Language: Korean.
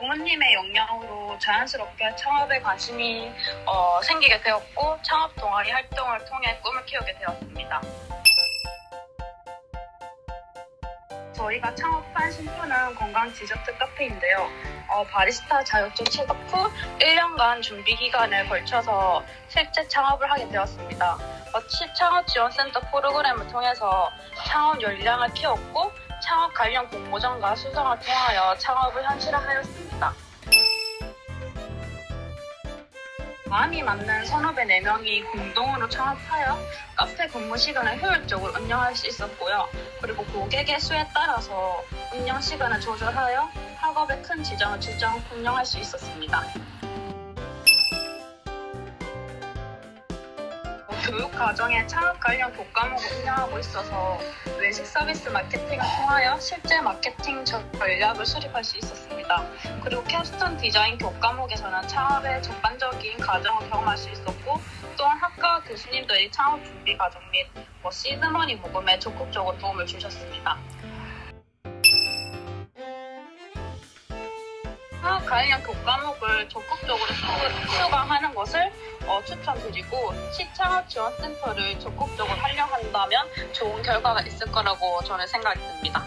부모님의 영향으로 자연스럽게 창업에 관심이 어, 생기게 되었고 창업 동아리 활동을 통해 꿈을 키우게 되었습니다. 저희가 창업한 신프는 건강 디저트 카페인데요. 어, 바리스타 자격증 취득 후 1년간 준비 기간을 걸쳐서 실제 창업을 하게 되었습니다. 어, 치- 창업 지원센터 프로그램을 통해서 창업 역량을 키웠고 창업 관련 공모전과 수상을 통하여 창업을 현실화하였습니다. 마음이 맞는 선후배 4명이 공동으로 창업하여 카페 근무 시간을 효율적으로 운영할 수 있었고요. 그리고 고객의 수에 따라서 운영 시간을 조절하여 학업에 큰 주지 않고 운영할 수 있었습니다. 어, 교육 과정에 창업 관련 교과목을 운영하고 있어서 외식 서비스 마케팅을 통하여 실제 마케팅 전략을 수립할 수 있었습니다. 그리고 캡스톤 디자인 교과목에서는 창업의 전반적인 과정을 경험할 수 있었고 또한 학과 교수님들이 창업 준비 과정 및 뭐 시드머니 모금에 적극적으로 도움을 주셨습니다. 창업 관련 교과목을 적극적으로 수- 수강하는 것을 어, 추천드리고 시창업지원센터를 적극적으로 활용한다면 좋은 결과가 있을 거라고 저는 생각이 듭니다.